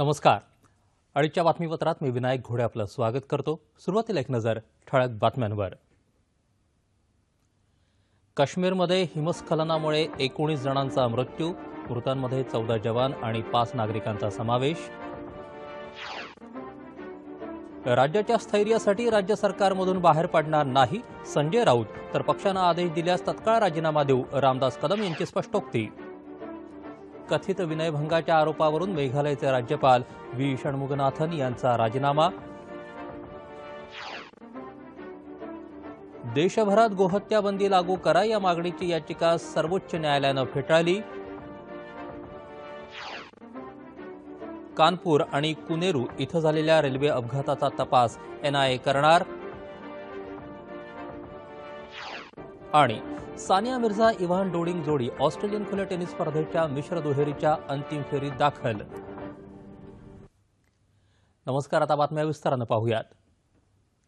नमस्कार. अडीचच्या बातमीपत्रात मी विनायक घोडे आपलं स्वागत करतो. सुरुवातीला एक नजर ठळक बातम्यांवर. काश्मीरमध्ये हिमस्खलनामुळे एकोणीस जणांचा मृत्यू मृतांमध्ये चौदा जवान आणि पाच नागरिकांचा समावेश. राज्याच्या स्थैर्यासाठी राज्य सरकारमधून बाहेर पडणार नाही संजय राऊत तर पक्षानं आदेश दिल्यास तत्काळ राजीनामा देऊ रामदास कदम यांची स्पष्टोक्ती. कथित विनयभंगाच्या आरोपावरून मेघालयचे राज्यपाल व्ही. षण्मुगनाथन यांचा राजीनामा. देशभरात गोहत्या बंदी लागू करा या मागणीची याचिका सर्वोच्च न्यायालयानं फेटाळली. कानपूर आणि कुनेरू इथं झालेल्या रेल्वे अपघाताचा तपास एनआयए करणार. आणि सानिया मिर्झा इव्हान डोडिंग जोडी ऑस्ट्रेलियन खुल्या टेनिस स्पर्धेच्या मिश्र दुहेरीच्या अंतिम फेरीत दाखल. नमस्कार आता बातम्या विस्तारानं पाहूयात.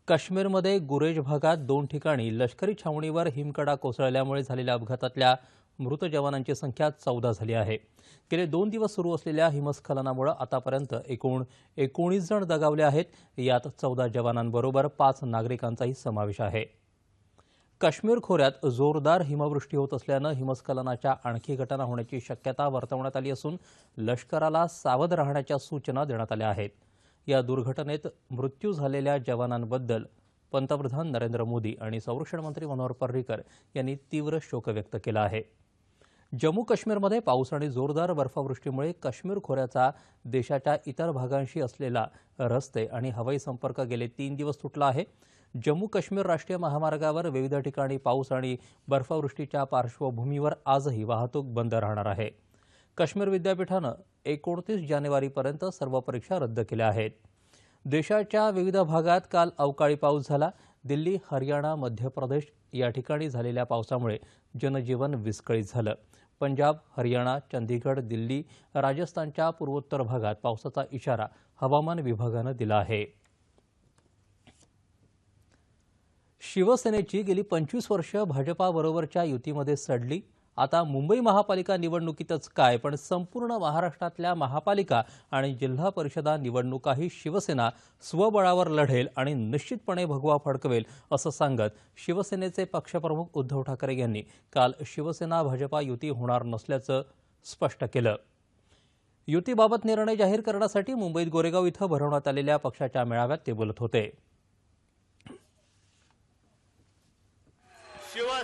काश्मीरमध्ये गुरेज भागात दोन ठिकाणी लष्करी छावणीवर हिमकडा कोसळल्यामुळे झालेल्या अपघातातल्या मृत जवानांची संख्या चौदा झाली आहे. गेले दोन दिवस सुरू असलेल्या हिमस्खलनामुळे आतापर्यंत एकूण एकोणीस जण दगावले आहेत. यात चौदा जवानांबरोबर पाच नागरिकांचाही समावेश आहे. काश्मीर खोऱ्यात जोरदार हिमवृष्टी होत असल्यानं हिमस्खलनाच्या आणखी घटना होण्याची शक्यता वर्तवण्यात आली असून लष्कराला सावध राहण्याच्या सूचना देण्यात आल्या आहेत. या दुर्घटनेत मृत्यू झालेल्या जवानांबद्दल पंतप्रधान नरेंद्र मोदी आणि संरक्षण मंत्री मनोहर पर्रिकर यांनी तीव्र शोक व्यक्त केला आहे. जम्मू काश्मीरमध्ये पाऊस आणि जोरदार बर्फवृष्टीमुळे काश्मीर खोऱ्याचा देशाच्या इतर भागांशी असलेला रस्ते आणि हवाई संपर्क गेले तीन दिवस तुटला आहे. जम्मू काश्मीर राष्ट्रीय महामार्गावर विविध ठिकाणी पाऊस आणि बर्फवृष्टीच्या पार्श्वभूमीवर आजही वाहतूक बंद राहणार आहे. काश्मीर विद्यापीठानं एकोणतीस जानेवारीपर्यंत सर्व परीक्षा रद्द केल्या आहेत. देशाच्या विविध भागात काल अवकाळी पाऊस झाला. दिल्ली हरियाणा मध्य प्रदेश या ठिकाणी झालेल्या पावसामुळे जनजीवन विस्कळीत झालं. पंजाब हरियाणा चंदीगड दिल्ली राजस्थानच्या पूर्वोत्तर भागात पावसाचा इशारा हवामान विभागानं दिला आहे. शिवसेनेची गेली पंचवीस वर्ष भाजपाबरोबरच्या युतीमध्ये सडली. आता मुंबई महापालिका निवडणुकीतच काय पण संपूर्ण महाराष्ट्रातल्या महापालिका आणि जिल्हा परिषदा निवडणुकाही शिवसेना स्वबळावर लढेल आणि निश्चितपणे भगवा फडकवेल असं सांगत शिवसेनेचे पक्षप्रमुख उद्धव ठाकरे यांनी काल शिवसेना भाजपा युती होणार नसल्याचं स्पष्ट केलं. युतीबाबत निर्णय जाहीर करण्यासाठी मुंबईत गोरेगाव इथं भरवण्यात आलेल्या पक्षाच्या मेळाव्यात ते बोलत होते.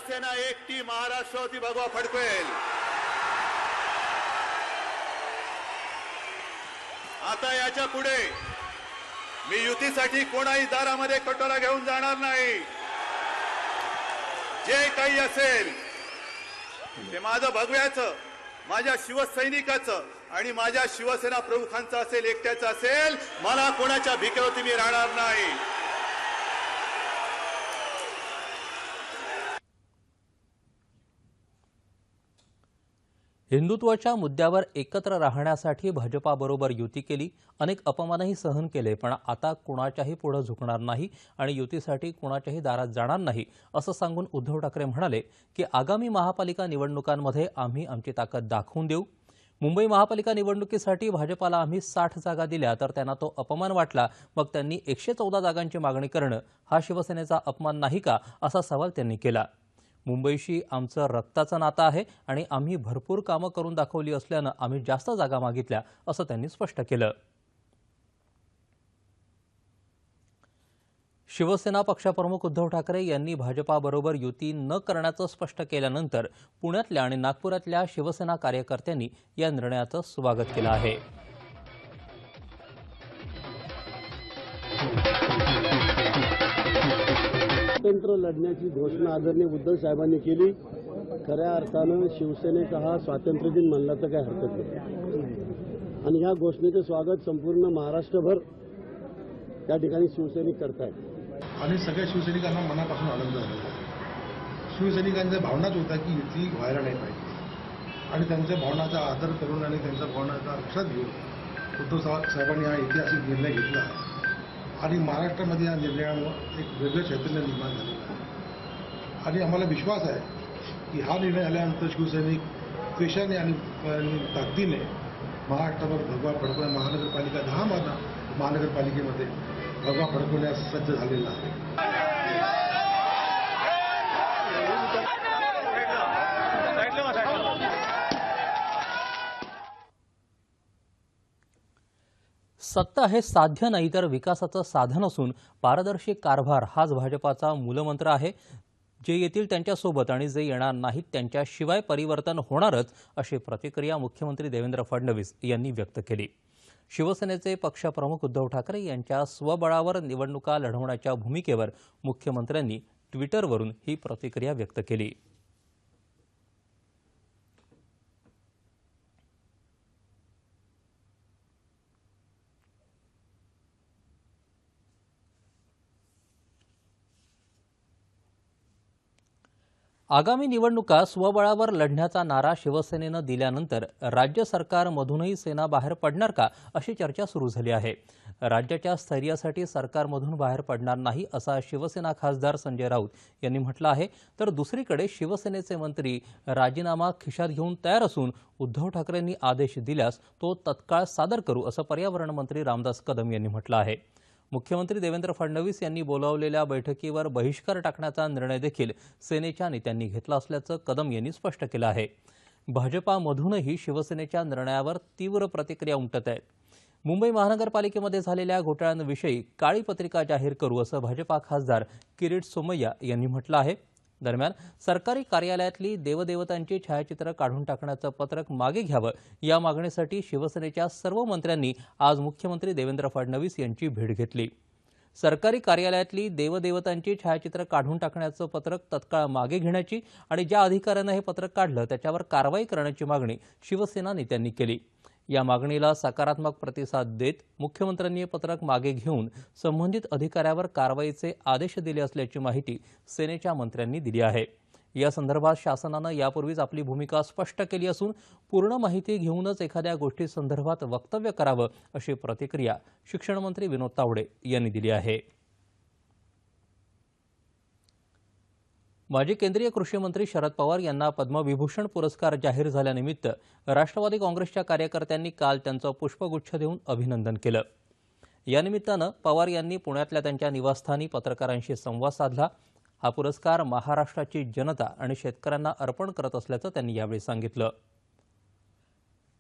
शिवसेना एकटी महाराष्ट्रावरती भगवा फडकवेल. आता याच्यापुढे मी युतीसाठी कोणाही दारामध्ये कटोरा घेऊन जाणार नाही. जे काही असेल ते माझं भगव्याचं माझ्या शिवसैनिकाचं आणि माझ्या शिवसेना प्रमुखांचं असेल एकट्याचं असेल मला कोणाच्या भिकेवरती मी राहणार नाही. हिंदुत्वाच्या मुद्द्यावर एकत्र राहण्यासाठी भाजपाबरोबर युती केली. अनेक अपमानही सहन केले पण आता कुणाच्याही पुढे झुकणार नाही आणि युतीसाठी कुणाच्याही दारात जाणार नाही असं सांगून उद्धव ठाकरे म्हणाले की आगामी महापालिका निवडणुकांमध्ये आम्ही आमची ताकद दाखवून देऊ. मुंबई महापालिका निवडणुकीसाठी भाजपाला आम्ही साठ जागा दिल्या तर त्यांना तो अपमान वाटला. मग त्यांनी एकशे चौदा जागांची मागणी करणं हा शिवसेनेचा अपमान नाही का असा सवाल त्यांनी केला. मुंबईशी आमचं रक्ताचं नातं आहे आणि आम्ही भरपूर कामं करून दाखवली असल्यानं आम्ही जास्त जागा मागितल्या असं त्यांनी स्पष्ट केलं. शिवसेना पक्षप्रमुख उद्धव ठाकरे यांनी भाजपाबरोबर युती न करण्याचं स्पष्ट केल्यानंतर पुण्यातल्या आणि नागपुरातल्या शिवसेना कार्यकर्त्यांनी या निर्णयाचं स्वागत केलं आहे. स्वतंत्र लढण्याची घोषणा आदरणीय उद्धव साहेबांनी केली. खऱ्या अर्थानं शिवसेनेचा हा स्वातंत्र्य दिन मानला तर काही हरकत नाही. आणि या घोषणेचं स्वागत संपूर्ण महाराष्ट्रभर त्या ठिकाणी शिवसैनिक करतायत. आणि सगळ्या शिवसैनिकांना मनापासून आनंद झाला. शिवसैनिकांच्या भावनाच होत्या की युती व्हायला नाही पाहिजे. आणि त्यांच्या भावनाचा आदर करून आणि त्यांच्या भावनाचा लक्षात घेऊन उद्धव साहेबांनी हा ऐतिहासिक निर्णय घेतला. आणि महाराष्ट्रामध्ये या निर्णयामुळं एक वेगळं चैतन्य निर्माण झालेलं आहे. आणि आम्हाला विश्वास आहे की हा निर्णय आल्यानंतर शिवसैनिक त्वेषाने आणि ताकदीने महाराष्ट्रावर भगवा फडकवण्या महानगरपालिका दहा महा महानगरपालिकेमध्ये भगवा फडकवण्यास सज्ज झालेला आहे. सत्ता हे साध्य नाही तर विकासाचं साधन असून पारदर्शी कारभार हाच भाजपाचा मूलमंत्र आहे. जे येतील त्यांच्यासोबत आणि जे येणार नाहीत त्यांच्याशिवाय परिवर्तन होणारच अशी प्रतिक्रिया मुख्यमंत्री देवेंद्र फडणवीस यांनी व्यक्त केली. शिवसेनेचे पक्षप्रमुख उद्धव ठाकरे यांच्या स्वबळावर निवडणुका लढवण्याच्या भूमिकेवर मुख्यमंत्र्यांनी ट्विटरवरून ही प्रतिक्रिया व्यक्त केली. आगामी निवडणुका स्वबळावर लढण्याचा नारा शिवसेनेनं दिल्यानंतर राज्य सरकारमधूनही सेना बाहेर पडणार का अशी चर्चा सुरू झाली आहे. राज्याच्या स्थैर्यासाठी सरकारमधून बाहेर पडणार नाही असा शिवसेना खासदार संजय राऊत यांनी म्हटलं आहे. तर दुसरीकडे शिवसेनेचे मंत्री राजीनामा खिशात घेऊन तयार असून उद्धव ठाकरेंनी आदेश दिल्यास तो तत्काळ सादर करू असं पर्यावरण मंत्री रामदास कदम यांनी म्हटलं आहे. मुख्यमंत्री देवेंद्र फडणवीस यांनी बोलावलेल्या बैठकीवर बहिष्कार टाकण्याचा निर्णय देखील सेनेच्या नेत्यांनी घेतला असल्याचं कदम यांनी स्पष्ट केलं आहे. भाजपामधूनही शिवसेनेच्या निर्णयावर तीव्र प्रतिक्रिया उमटत आहेत मुंबई महानगरपालिकेमध्ये झालेल्या घोटाळ्यांविषयी काळी पत्रिका जाहीर करू असं भाजपा खासदार किरीट सोमय्या यांनी म्हटलं आहे. दरम्यान सरकारी कार्यालयातली देवदेवतांची छायाचित्र काढून टाकण्याचं पत्रक मागे घ्यावं या मागणीसाठी शिवसेनेच्या सर्व मंत्र्यांनी आज मुख्यमंत्री देवेंद्र फडणवीस यांची भेट घेतली. सरकारी कार्यालयातली देवदेवतांची छायाचित्र काढून टाकण्याचं पत्रक तत्काळ मागे घेण्याची आणि ज्या अधिकाऱ्यानं हे पत्रक काढलं त्याच्यावर कारवाई करण्याची मागणी शिवसेना नेत्यांनी केली. या मागणीला सकारात्मक प्रतिसाद देत मुख्यमंत्र्यांनी पत्रक मागे घेऊन संबंधित अधिकाऱ्यावर कारवाईचे आदेश दिले असल्याची माहिती सेनेच्या मंत्र्यांनी दिली आहे. या संदर्भात शासनानं यापूर्वीच आपली भूमिका स्पष्ट केली असून पूर्ण माहिती घेऊनच एखाद्या गोष्टी संदर्भात वक्तव्य करावं अशी प्रतिक्रिया शिक्षणमंत्री विनोद तावडे यांनी दिली आहे. माजी केंद्रीय कृषी मंत्री शरद पवार यांना पद्मविभूषण पुरस्कार जाहीर झाल्यानिमित्त राष्ट्रवादी काँग्रेसच्या कार्यकर्त्यांनी काल त्यांचं पुष्पगुच्छ देऊन अभिनंदन केलं. यानिमित्तानं पवार यांनी पुण्यातल्या त्यांच्या निवासस्थानी पत्रकारांशी संवाद साधला. हा पुरस्कार महाराष्ट्राची जनता आणि शेतकऱ्यांना अर्पण करत असल्याचं त्यांनी यावेळी सांगितलं.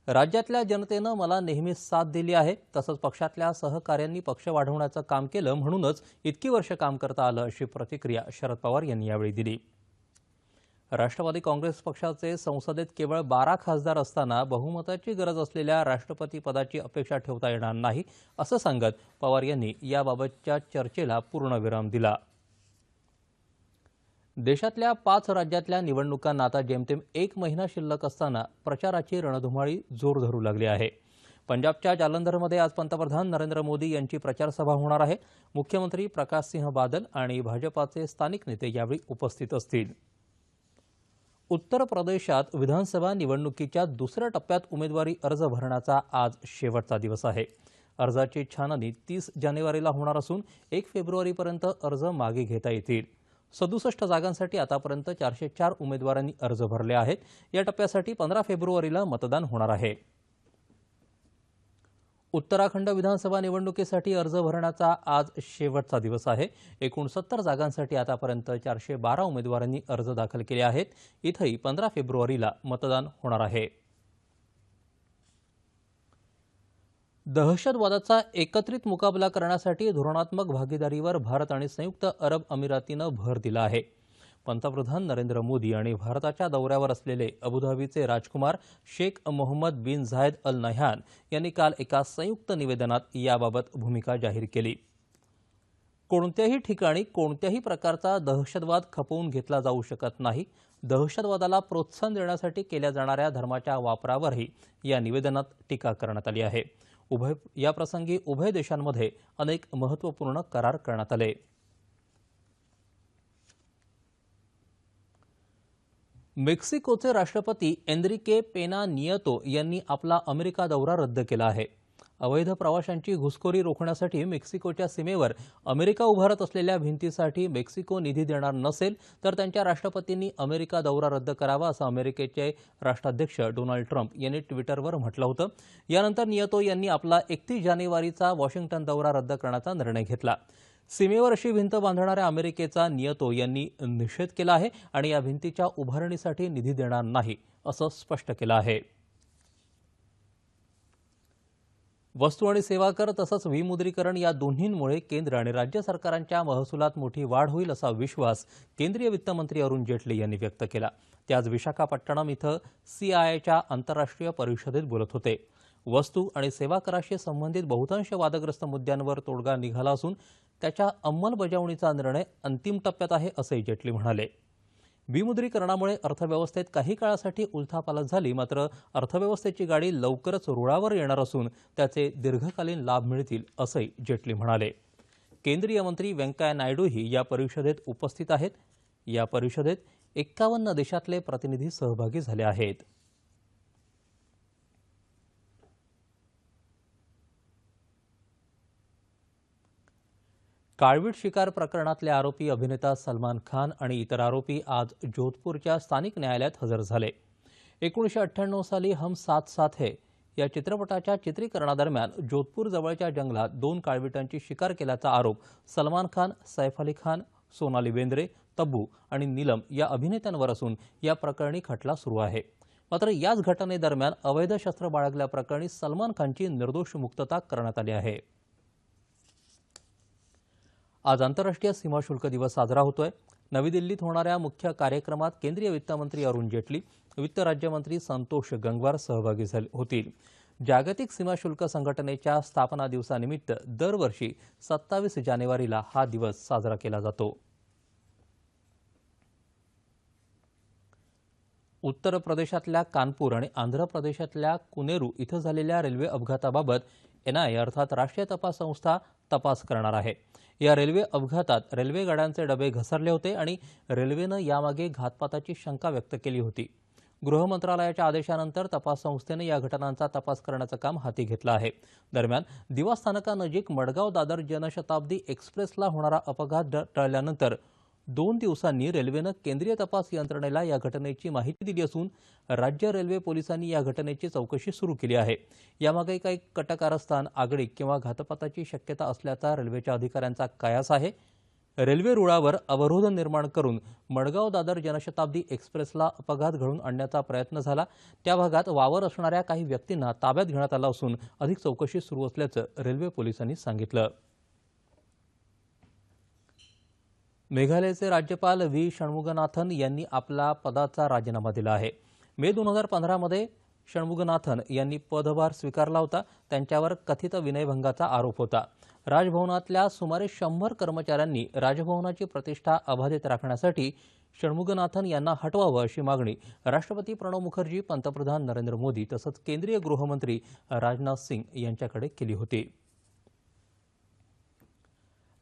राज्यातल्या जनतेनं मला नेहमीच साथ दिली आहे. तसंच पक्षातल्या सहकाऱ्यांनी पक्ष वाढवण्याचं काम केलं म्हणूनच इतकी वर्ष काम करता आलं अशी प्रतिक्रिया शरद पवार यांनी यावेळी दिली. राष्ट्रवादी काँग्रेस पक्षाचे संसदेत केवळ बारा खासदार असताना बहुमताची गरज असलेल्या राष्ट्रपती पदाची अपेक्षा ठेवता येणार नाही असं सांगत पवार यांनी याबाबतच्या चर्चेला पूर्णविराम दिला. देशातल्या पाच राज्यातल्या निवडणुकांना आता जेमतेम एक महिना शिल्लक असताना प्रचाराची रणधुमाळी जोर धरू लागली आहे. पंजाबच्या जालंधरमध्ये आज पंतप्रधान नरेंद्र मोदी यांची प्रचारसभा होणार आहे. मुख्यमंत्री प्रकाशसिंह बादल आणि भाजपाचे स्थानिक नेते यावेळी उपस्थित असतील. उत्तर प्रदेशात विधानसभा निवडणुकीच्या दुसऱ्या टप्प्यात उमेदवारी अर्ज भरण्याचा आज शेवटचा दिवस आहे. अर्जाची छाननी तीस जानेवारीला होणार असून एक फेब्रुवारीपर्यंत अर्ज मागे घेता येतील. सदुसष्ट जागांसाठी आतापर्यंत चारशे चार उमेदवारांनी अर्ज भरले आहेत. या टप्प्यासाठी पंधरा फेब्रुवारीला मतदान होणार आहे. उत्तराखंड विधानसभा निवडणुकीसाठी अर्ज भरण्याचा आज शेवटचा दिवस आहे. एकूण सत्तर जागांसाठी आतापर्यंत चारशे बारा उमेदवारांनी अर्ज दाखल केले आहेत. इथंही पंधरा फेब्रुवारीला मतदान होणार आहे. दहशतवादाचा एकत्रित मुकाबला करण्यासाठी धोरणात्मक भागीदारीवर भारत आणि संयुक्त अरब अमिरातीनं भर दिला आहे. पंतप्रधान नरेंद्र मोदी आणि भारताच्या दौऱ्यावर असलेले अबुधाबीचे राजकुमार शेख मोहम्मद बिन झायद अल नह्यान यांनी काल एका संयुक्त निवेदनात याबाबत भूमिका जाहीर केली. कोणत्याही ठिकाणी कोणत्याही प्रकारचा दहशतवाद खपवून घेतला जाऊ शकत नाही. दहशतवादाला प्रोत्साहन देण्यासाठी केल्या जाणाऱ्या धर्माच्या वापरावरही या निवेदनात टीका करण्यात आली आहे. उभय याप्रसंगी उभय देशांमध्ये अनेक महत्त्वपूर्ण करार करण्यात आले. मेक्सिकोचे राष्ट्रपती एनरिके पेना नियतो यांनी आपला अमेरिका दौरा रद्द केला आहे. अवैध प्रवाशांची घुसखोरी रोखण्यासाठी मेक्सिकोच्या सीमेवर अमेरिका उभारत असलेल्या भिंतीसाठी मेक्सिको निधी देणार नसेल तर त्यांच्या राष्ट्रपतींनी अमेरिका दौरा रद्द करावा असं अमेरिकेचे राष्ट्राध्यक्ष डोनाल्ड ट्रम्प यांनी ट्विटरवर म्हटलं होतं. यानंतर नियतो यांनी आपला एकतीस जानेवारीचा वॉशिंग्टन दौरा रद्द करण्याचा निर्णय घेतला. सीमेवर अशी भिंत बांधणाऱ्या अमेरिकेचा नियतो यांनी निषेध केला आहे आणि या भिंतीच्या उभारणीसाठी निधी देणार नाही असं स्पष्ट केलं आहे. वस्तू आणि सेवा कर तसंच विमुद्रीकरण या दोन्हींमुळे केंद्र आणि राज्य सरकारांच्या महसुलात मोठी वाढ होईल असा विश्वास केंद्रीय वित्तमंत्री अरुण जेटली यांनी व्यक्त केला. ते आज विशाखापट्टणम इथं सीआयआयच्या आंतरराष्ट्रीय परिषदेत बोलत होते. वस्तू आणि सेवा कराशी संबंधित बहुतांश वादग्रस्त मुद्द्यांवर तोडगा निघाला असून त्याच्या अंमलबजावणीचा निर्णय अंतिम टप्प्यात आहे असंही जेटली म्हणाले. विमुद्रीकरणामुळे अर्थव्यवस्थेत काही काळासाठी उलथापालथ झाली मात्र अर्थव्यवस्थेची गाडी लवकरच रुळावर येणार असून त्याचे दीर्घकालीन लाभ मिळतील असंही जेटली म्हणाले. केंद्रीय मंत्री व्यंकय्या नायडूही या परिषदेत उपस्थित आहेत. या परिषदेत एक्कावन्न देशातले प्रतिनिधी सहभागी झाले आहेत. काळवीट शिकार प्रकरणातले आरोपी अभिनेता सलमान खान आणि इतर आरोपी आज जोधपूरच्या स्थानिक न्यायालयात हजर झाले. एकोणीसशे अठ्ठ्याण्णव साली हम साथ साथ है या चित्रपटाच्या चित्रीकरणादरम्यान जोधपूर जवळच्या जंगलात दोन काळविटांची शिकार केल्याचा आरोप सलमान खान सैफ अली खान सोनाली बेंद्रे तब्बू आणि नीलम या अभिनेत्यांवर असून या प्रकरणी खटला सुरू आहे. मात्र याच घटनेदरम्यान अवैध शस्त्र बाळगल्याप्रकरणी सलमान खानची निर्दोष मुक्तता करण्यात आली आहे. आज आंतरराष्ट्रीय सीमाशुल्क दिवस साजरा होतोय. नवी दिल्लीत होणाऱ्या मुख्य कार्यक्रमात केंद्रीय वित्तमंत्री अरुण जेटली वित्त राज्यमंत्री संतोष गंगवार सहभागी झाले होतील. जागतिक सीमाशुल्क संघटनेच्या स्थापना दिवसानिमित्त दरवर्षी सत्तावीस जानेवारीला हा दिवस साजरा केला जातो. उत्तर प्रदेशातल्या कानपूर आणि आंध्र प्रदेशातल्या कुनेरू इथं झालेल्या रेल्वे अपघाताबाबत एनआयए अर्थात राष्ट्रीय तपास संस्था तपास करणार आहे. या रेल्वे अपघातात रेल्वे गाड्यांचे डबे घसरले होते आणि रेल्वेनं यामागे घातपाताची शंका व्यक्त केली होती. गृहमंत्रालयाच्या आदेशानंतर तपास संस्थेनं या घटनांचा तपास करण्याचं काम हाती घेतलं आहे. दरम्यान दिवा स्थानकानजीक मडगाव दादर जनशताब्दी एक्सप्रेसला होणारा अपघात टळल्यानंतर दोन दिवसांनी रेल्वेनं केंद्रीय तपास यंत्रणेला या घटनेची माहिती दिली असून राज्य रेल्वे पोलिसांनी या घटनेची चौकशी सुरू केली आहे. यामागे काही कटकारस्थान आगळी किंवा घातपाताची शक्यता असल्याचा रेल्वेच्या अधिकाऱ्यांचा कयास आहे. रेल्वे रुळावर अवरोध निर्माण करून मडगाव दादर जनशताब्दी एक्सप्रेसला अपघात घडून आणण्याचा प्रयत्न झाला. त्या भागात वावर असणाऱ्या काही व्यक्तींना ताब्यात घेण्यात आला असून अधिक चौकशी सुरू असल्याचं रेल्वे पोलिसांनी सांगितलं. मेघालयचे राज्यपाल व्ही. षण्मुगनाथन यांनी आपला पदाचा राजीनामा दिला आहे. मे दोन हजार पंधरामध्ये षण्मुगनाथन यांनी पदभार स्वीकारला होता. त्यांच्यावर कथित विनयभंगाचा आरोप होता. राजभवनातल्या सुमारे शंभर कर्मचाऱ्यांनी राजभवनाची प्रतिष्ठा अबाधित राखण्यासाठी षण्मुगनाथन यांना हटवावं अशी मागणी राष्ट्रपती प्रणव मुखर्जी पंतप्रधान नरेंद्र मोदी तसंच केंद्रीय गृहमंत्री राजनाथ सिंग यांच्याकडे केली होती.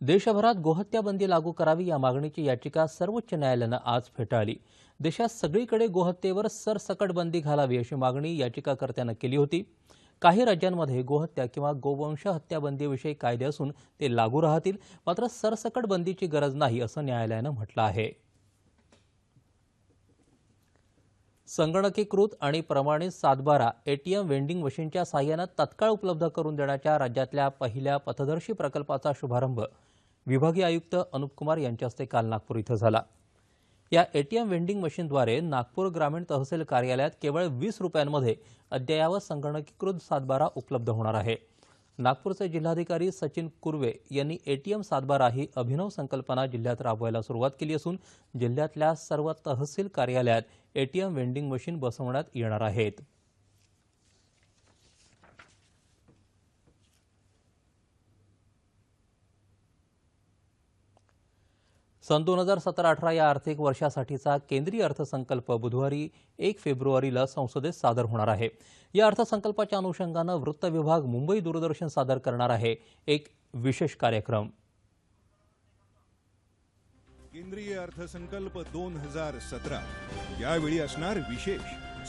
देशभरात गोहत्या बंदी लागू करावी या मागणीची याचिका सर्वोच्च न्यायालयानं आज फेटाळली. देशात सगळीकडे गोहत्येवर सरसकट बंदी घालावी अशी मागणी याचिकाकर्त्यानं केली होती. काही राज्यांमध्ये गोहत्या किंवा गोवंश हत्याबंदीविषयी कायदे असून ते लागू राहतील मात्र सरसकट बंदीची गरज नाही असं न्यायालयानं म्हटलं आहे. संगणकीकृत आणि प्रमाणित सातबारा एटीएम वेंडिंग मशीनच्या साह्यानं तत्काळ उपलब्ध करून देण्याच्या राज्यातल्या पहिल्या पथदर्शी प्रकल्पाचा शुभारंभ विभागीय आयुक्त अनुप कुमार यांच्या हस्ते काल नागपूर इथं झाला. या एटीएम वेंडिंग मशीनद्वारे नागपूर ग्रामीण तहसील कार्यालयात केवळ वीस रुपयांमध्ये अद्ययावत संगणकीकृत सातबारा उपलब्ध होणार आहे. नागपूरचे जिल्हाधिकारी सचिन कुर्वे यांनी एटीएम सातबारा ही अभिनव संकल्पना जिल्ह्यात राबवायला सुरुवात केली असून जिल्ह्यातल्या सर्व तहसील कार्यालयात एटीएम वेंडिंग मशीन बसवण्यात येणार आहेत. सन दोन हजार सतरा अठरा या आर्थिक वर्षासाठीचा केंद्रीय अर्थसंकल्प बुधवारी एक फेब्रुवारीला संसदेत सादर होणार आहे. या अर्थसंकल्पाच्या अनुषंगानं वृत्त विभाग मुंबई दूरदर्शन सादर करणार आहे. एक विशेष कार्यक्रम. केंद्रीय अर्थसंकल्प दोन हजार सतरा. यावेळी असणार विशेष.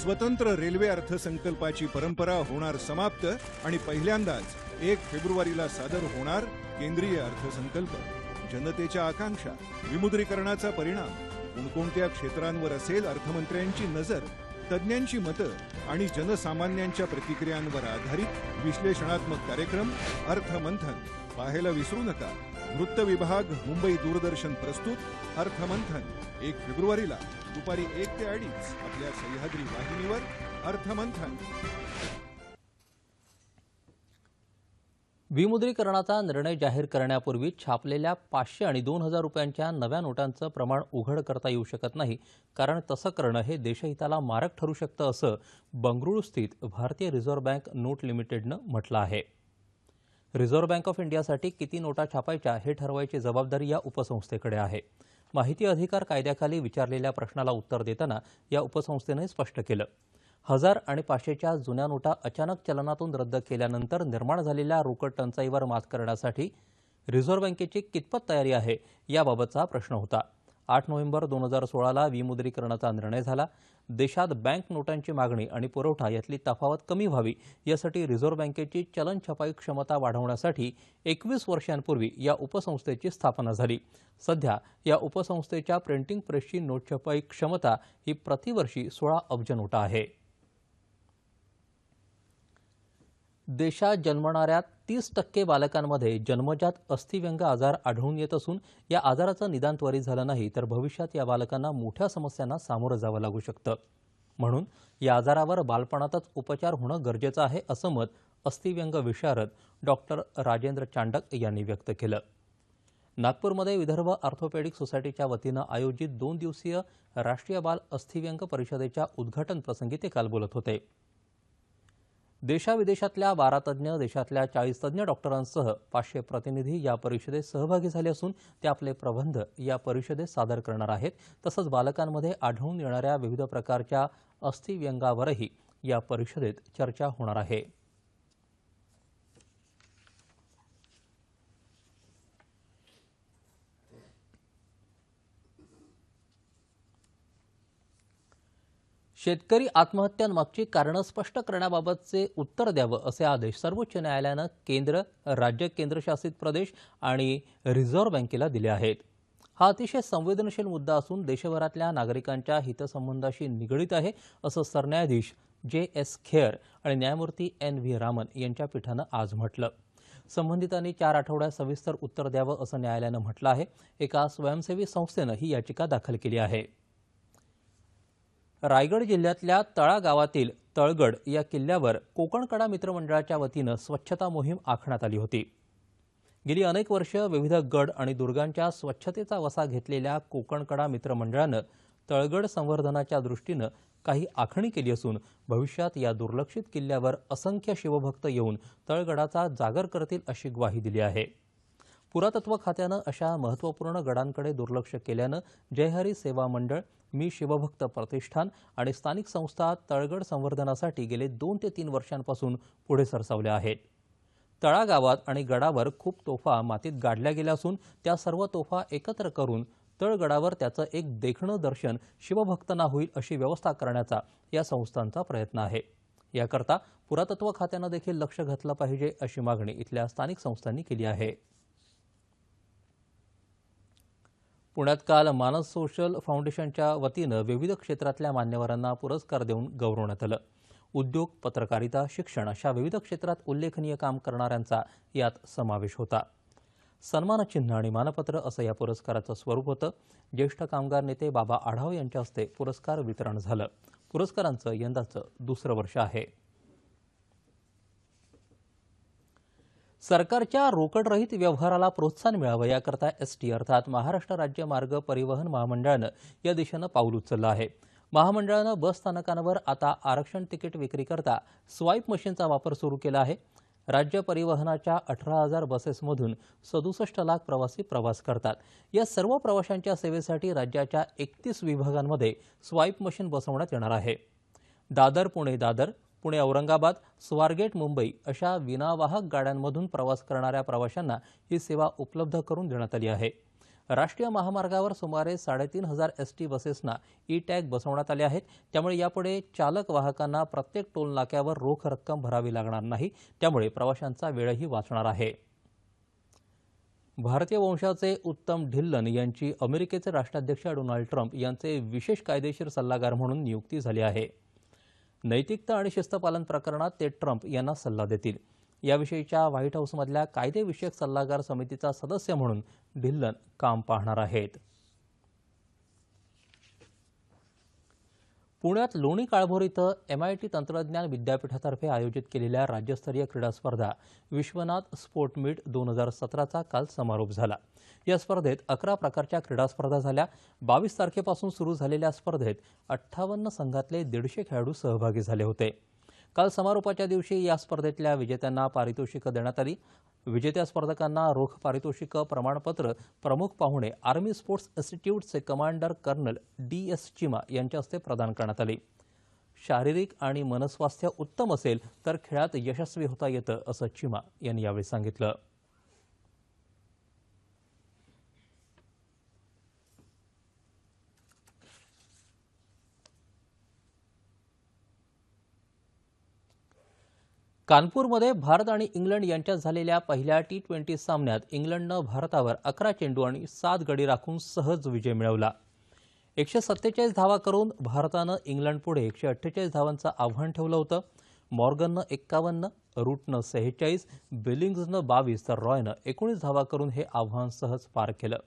स्वतंत्र रेल्वे अर्थसंकल्पाची परंपरा होणार समाप्त आणि पहिल्यांदाच एक फेब्रुवारीला सादर होणार केंद्रीय अर्थसंकल्प. जनतेच्या आकांक्षा विमुद्रीकरणाचा परिणाम कोणकोणत्या क्षेत्रांवर असेल अर्थमंत्र्यांची नजर तज्ज्ञांची मतं आणि जनसामान्यांच्या प्रतिक्रियांवर आधारित विश्लेषणात्मक कार्यक्रम अर्थमंथन. पाहायला विसरू नका. वृत्त विभाग मुंबई दूरदर्शन प्रस्तुत अर्थमंथन. एक फेब्रुवारीला. दुपारी एक ते अडीच. आपल्या सह्याद्री वाहिनीवर अर्थमंथन. विमुद्रीकरणाचा निर्णय जाहीर करण्यापूर्वी छापलेल्या पाचशे आणि दोन हजार रुपयांच्या नव्या नोटांचं प्रमाण उघड करता येऊ शकत नाही कारण तसं करणं हे देशहिताला मारक ठरू शकतं असं बंगळुरू स्थित भारतीय रिझर्व्ह बँक नोट लिमिटेडनं म्हटलं आहे. रिझर्व्ह बँक ऑफ इंडियासाठी किती नोटा छापायच्या हे ठरवायची जबाबदारी या उपसंस्थेकडे आहे. माहिती अधिकार कायद्याखाली विचारलेल्या प्रश्नाला उत्तर देताना या उपसंस्थेनं स्पष्ट केलं. हजार आणि पाचशेच्या जुन्या नोटा अचानक चलनातून रद्द केल्यानंतर निर्माण झालेल्या रोकड टंचाईवर मात करण्यासाठी रिझर्व्ह बँकेची कितपत तयारी आहे याबाबतचा प्रश्न होता. आठ नोव्हेंबर दोन हजार सोळाला विमुद्रीकरणाचा निर्णय झाला. देशात बँक नोटांची मागणी आणि पुरवठा यातली तफावत कमी व्हावी यासाठी रिझर्व्ह बँकेची चलन छपाई क्षमता वाढवण्यासाठी एकवीस वर्षांपूर्वी या उपसंस्थेची स्थापना झाली. सध्या या उपसंस्थेच्या प्रिंटिंग प्रेसची नोट छपाई क्षमता ही प्रतिवर्षी सोळा अब्ज नोटा आहे. देशात जन्मणाऱ्या तीस टक्के बालकांमध्ये जन्मजात अस्थिव्यंग आजार आढळून येत असून या आजाराचं निदान त्वरित झालं नाही तर भविष्यात या बालकांना मोठ्या समस्यांना सामोरं जावं लागू शकतं. म्हणून या आजारावर बालपणातच उपचार होणं गरजेचं आहे असं मत अस्थिव्यंग विशारद डॉक्टर राजेंद्र चांडक यांनी व्यक्त केलं. नागपूरमध्ये विदर्भ ऑर्थोपेडिक सोसायटीच्या वतीनं आयोजित दोन दिवसीय राष्ट्रीय बाल अस्थिव्यंग परिषदेच्या उद्घाटन प्रसंगी ते काल बोलत होते. देशाविदेशातल्या बारा तज्ज्ञ देशातल्या चाळीस तज्ज्ञ डॉक्टरांसह पाचशे प्रतिनिधी या परिषदेत सहभागी झाले असून ते आपले प्रबंध या परिषदेत सादर करणार आहेत. तसंच बालकांमध्ये आढळून येणाऱ्या विविध प्रकारच्या अस्थिव्यंगावरही या परिषदेत चर्चा होणार आहे. शेतकरी आत्महत्यांमागची कारणं स्पष्ट करण्याबाबतचे उत्तर द्यावं असे आदेश सर्वोच्च न्यायालयानं केंद्र राज्य केंद्रशासित प्रदेश आणि रिझर्व्ह बँकेला दिले आहेत. हा अतिशय संवेदनशील मुद्दा असून देशभरातल्या नागरिकांच्या हितसंबंधाशी निगडीत आहे असं सरन्यायाधीश जे एस खेअर आणि न्यायमूर्ती एन व्ही रामन यांच्या पीठानं आज म्हटलं. संबंधितांनी चार आठवड्यात सविस्तर उत्तर द्यावं असं न्यायालयानं म्हटलं आहे. एका स्वयंसेवी संस्थेनं ही याचिका दाखल केली आहे. रायगड जिल्ह्यातल्या तळा गावातील तळगड या किल्ल्यावर कोकणकडा मित्रमंडळाच्या वतीनं स्वच्छता मोहीम आखण्यात आली होती. गेली अनेक वर्ष विविध गड आणि दुर्गांच्या स्वच्छतेचा वसा घेतलेल्या कोकणकडा मित्रमंडळानं तळगड संवर्धनाच्या दृष्टीनं काही आखणी केली असून भविष्यात या दुर्लक्षित किल्ल्यावर असंख्य शिवभक्त येऊन तळगडाचा जागर करतील अशी ग्वाही दिली आहे. पुरातत्व खात्यानं अशा महत्त्वपूर्ण गडांकडे दुर्लक्ष केल्यानं जयहरी सेवा मंडळ मी शिवभक्त प्रतिष्ठान आणि स्थानिक संस्था तळगड संवर्धनासाठी गेले दोन ते तीन वर्षांपासून पुढे सरसावल्या आहेत. तळागावात आणि गडावर खूप तोफा मातीत गाडल्या गेल्या असून त्या सर्व तोफा एकत्र करून तळगडावर त्याचं एक देखणं दर्शन शिवभक्तांना होईल अशी व्यवस्था करण्याचा या संस्थांचा प्रयत्न आहे. याकरता पुरातत्व खात्यानं देखील लक्ष घातलं पाहिजे अशी मागणी इथल्या स्थानिक संस्थांनी केली आहे. पुण्यात काल मानस सोशल फाउंडेशनच्या वतीनं विविध क्षेत्रातल्या मान्यवरांना पुरस्कार देऊन गौरवण्यात आलं. उद्योग पत्रकारिता शिक्षण अशा विविध क्षेत्रात उल्लेखनीय काम करणाऱ्यांचा यात समावेश होता. सन्मानचिन्ह आणि मानपत्र असं या पुरस्काराचं स्वरूप होतं. ज्येष्ठ कामगार नेते बाबा आढाव यांच्या हस्ते पुरस्कार वितरण झालं. पुरस्कारांचं यंदाचं दुसरं वर्ष आहे. सरकारच्या रोकडरहित व्यवहाराला प्रोत्साहन मिळावं याकरता एस टी अर्थात महाराष्ट्र राज्य मार्ग परिवहन महामंडळानं या दिशेनं पाऊल उचललं आहे. महामंडळानं बस स्थानकांवर आता आरक्षण तिकीट विक्रीकरता स्वाईप मशीनचा वापर सुरू केला आहे. राज्य परिवहनाच्या अठरा हजार बसेसमधून सदुसष्ट लाख प्रवासी प्रवास करतात. या सर्व प्रवाशांच्या सेवेसाठी राज्याच्या एकतीस विभागांमध्ये स्वाईप मशीन बसवण्यात येणार आहे. दादर पुणे दादर पुणे औरंगाबाद स्वारगेट मुंबई अशा विनावाहक गाड्यांमधून प्रवास करणाऱ्या प्रवाशांना ही सेवा उपलब्ध करून देण्यात आली आहे. राष्ट्रीय महामार्गावर सुमारे साडेतीन हजार एस टी बसेसना ई टॅग बसवण्यात आले आहेत. त्यामुळे यापुढे चालक वाहकांना प्रत्येक टोल नाक्यावर रोख रक्कम भरावी लागणार नाही. त्यामुळे प्रवाशांचा वेळही वाचणार आहे. भारतीय वंशाचे उत्तम ढिल्लन यांची अमेरिकेचे राष्ट्राध्यक्ष डोनाल्ड ट्रम्प यांचे विशेष कायदेशीर सल्लागार म्हणून नियुक्ती झाली आहे. नैतिकता आणि शिस्तपालन प्रकरणात ते ट्रम्प यांना सल्ला देतील. याविषयीच्या व्हाईट हाऊसमधल्या कायदेविषयक सल्लागार समितीचा सदस्य म्हणून ढिल्लन काम पाहणार आहेत. पुण्यात लोणी काळभोर इथं टी तंत्रज्ञान विद्यापीठातर्फे आयोजित केलेल्या राज्यस्तरीय क्रीडा स्पर्धा विश्वनाथ स्पोर्ट मीट दोन हजार सतराचा काल समारोप झाला. या स्पर्धेत अकरा प्रकारच्या क्रीडा स्पर्धा झाल्या. बावीस तारखेपासून सुरू झालेल्या स्पर्धेत अठ्ठावन्न संघातले दीडशे खेळाडू सहभागी झाले होते. काल समारोपाच्या दिवशी या स्पर्धेतल्या विजेत्यांना पारितोषिकं देण्यात आली. विजेत्या स्पर्धकांना रोख पारितोषिक प्रमाणपत्र प्रमुख पाहुणे army sports इन्स्टिट्यूटचे commander colonel D S Cheema यांच्या हस्ते प्रदान करण्यात आली. शारीरिक आणि मनस्वास्थ्य उत्तम असेल तर खेळात यशस्वी होता येतं असं चिमा यांनी यावेळी सांगितलं. कानपूरमध्ये भारत आणि इंग्लंड यांच्यात झालेल्या पहिल्या टी ट्वेंटी सामन्यात इंग्लंडनं भारतावर अकरा चेंडू आणि सात गडी राखून सहज विजय मिळवला. एकशे सत्तेचाळीस धावा करून भारतानं इंग्लंडपुढे एकशे अठ्ठेचाळीस धावांचं आव्हान ठेवलं होतं. मॉर्गननं एक्कावन्न रूटनं सेहेचाळीस बिलिंग्जनं बावीस तर रॉयनं एकोणीस धावा करून हे आव्हान सहज पार केलं.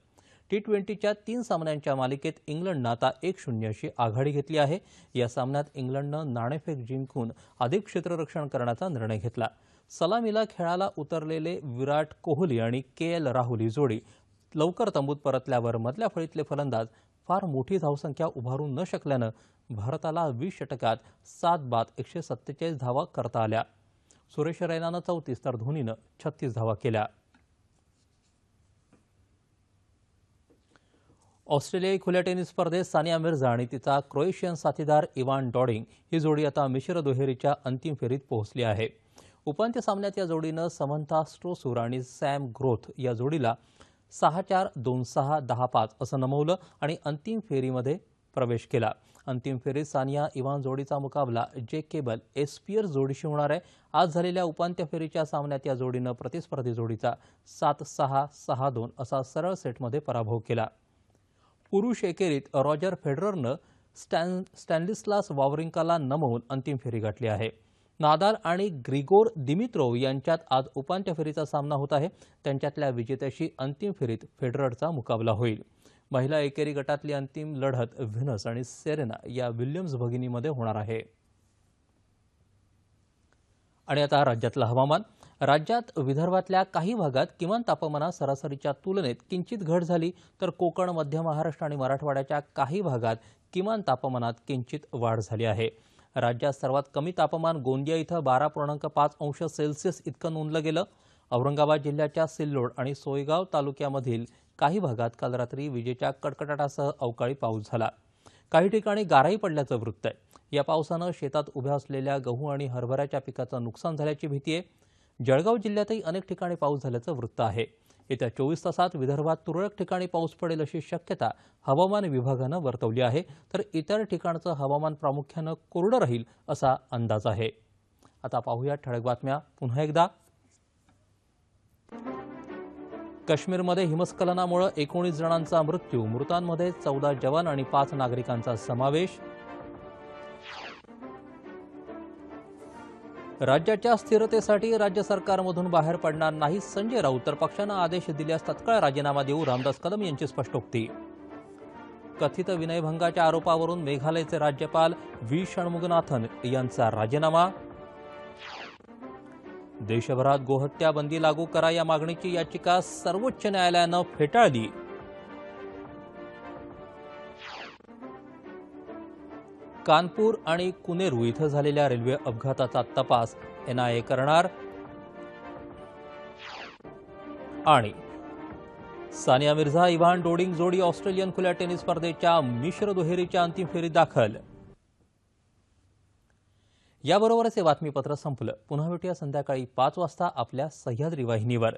टी ट्वेंटीच्या तीन सामन्यांच्या मालिकेत इंग्लंडनं आता एक शून्य अशी आघाडी घेतली आहे. या सामन्यात इंग्लंडनं नाणेफेक जिंकून अधिक क्षेत्ररक्षण करण्याचा निर्णय घेतला. सलामीला खेळाला उतरलेले विराट कोहली आणि के एल राहुल ही जोडी लवकर तंबूत परतल्यावर मधल्या फळीतले फलंदाज फार मोठी धावसंख्या उभारू न शकल्यानं भारताला वीस षटकात सात बाद एकशे सत्तेचाळीस धावा करता आल्या. सुरेश रैनानं चौतीस तर धोनीनं छत्तीस धावा केल्या. ऑस्ट्रेलियाई खुल्या टेनिस स्पर्धेत सानिया मिर्झा आणि तिचा क्रोएशियन साथीदार इवान डॉडिंग ही जोडी आता मिश्र दुहेरीच्या अंतिम फेरीत पोहोचली आहे. उपांत्य सामन्यात या जोडीनं समंथा स्ट्रोसूर आणि सॅम ग्रोथ या जोडीला सहा चार दोन सहा दहा पाच असं नमवलं आणि अंतिम फेरीमध्ये प्रवेश केला. अंतिम फेरीत सानिया इवान जोडीचा मुकाबला जे केबल एस्पियर जोडीशी होणार आहे. आज झालेल्या उपांत्य फेरीच्या सामन्यात या जोडीनं प्रतिस्पर्धी जोडीचा सात सहा सहा दोन असा सरळ सेटमध्ये पराभव केला. पुरुष एकेरीत रॉजर फेडररनं स्टॅन स्टॅनलिस्लास वावरिंकाला नमवून अंतिम फेरी गाठली आहे. नादाल आणि ग्रिगोर दिमित्रोव यांच्यात आज उपांत्य फेरीचा सामना होत आहे. त्यांच्यातल्या विजेत्याशी अंतिम फेरीत फेडररचा मुकाबला होईल. महिला एकेरी गटातली अंतिम लढत व्हिनस आणि सेरेना या विल्यम्स भगिनीमध्ये होणार आहे. आणि आता राज्यातलं हवामान. राज्यात विदर्भातल्या काही भागात किमान तापमानात सरासरीच्या तुलनेत किंचित घट झाली तर कोकण मध्य महाराष्ट्र आणि मराठवाड्याच्या काही भागात किमान तापमानात किंचित वाढ झाली आहे. राज्यात सर्वात कमी तापमान गोंदिया इथं बारा पूर्णांक पाच अंश सेल्सिअस इतकं नोंदलं गेलं. औरंगाबाद जिल्ह्याच्या सिल्लोड आणि सोयगाव तालुक्यामधील काही भागात काल रात्री विजेच्या कडकडाटासह अवकाळी पाऊस झाला. काही ठिकाणी गाराही पडल्याचं वृत्त आहे. या पावसानं शेतात उभ्या असलेल्या गहू आणि हरभऱ्याच्या पिकाचं नुकसान झाल्याची भीती आहे. जळगाव जिल्ह्यातही अनेक ठिकाणी पाऊस झाल्याचं वृत्त आहे. येत्या चोवीस तासात विदर्भात तुरळक ठिकाणी पाऊस पडेल अशी शक्यता हवामान विभागानं वर्तवली आहे. तर इतर ठिकाणचं हवामान प्रामुख्यानं कोरडं राहील असा अंदाज आहे. आता पाहूया ठळक बातम्या. पुन्हा एकदा. काश्मीरमध्ये हिमस्खलनामुळे एकोणीस जणांचा मृत्यू मृतांमध्ये चौदा जवान आणि पाच नागरिकांचा समावेश. राज्याच्या स्थिरतेसाठी राज्य सरकारमधून बाहेर पडणार नाही संजय राऊत तर पक्षानं आदेश दिल्यास तत्काळ राजीनामा देऊ रामदास कदम यांची स्पष्टोक्ती. कथित विनयभंगाच्या आरोपावरून मेघालयचे राज्यपाल व्ही. षण्मुगनाथन यांचा राजीनामा. देशभरात गोहत्या बंदी लागू करा या मागणीची याचिका सर्वोच्च न्यायालयानं फेटाळली. कानपूर आणि कुनेरू इथं झालेल्या रेल्वे अपघाताचा तपास एनआयए करणार. आणि सानिया मिर्झा इव्हान डोडिंग जोडी ऑस्ट्रेलियन खुल्या टेनिस स्पर्धेच्या मिश्र दुहेरीच्या अंतिम फेरीत दाखल. याबरोबरच हे बातमीपत्र संपलं. पुन्हा भेटूया संध्याकाळी पाच वाजता आपल्या सह्याद्री वाहिनीवर.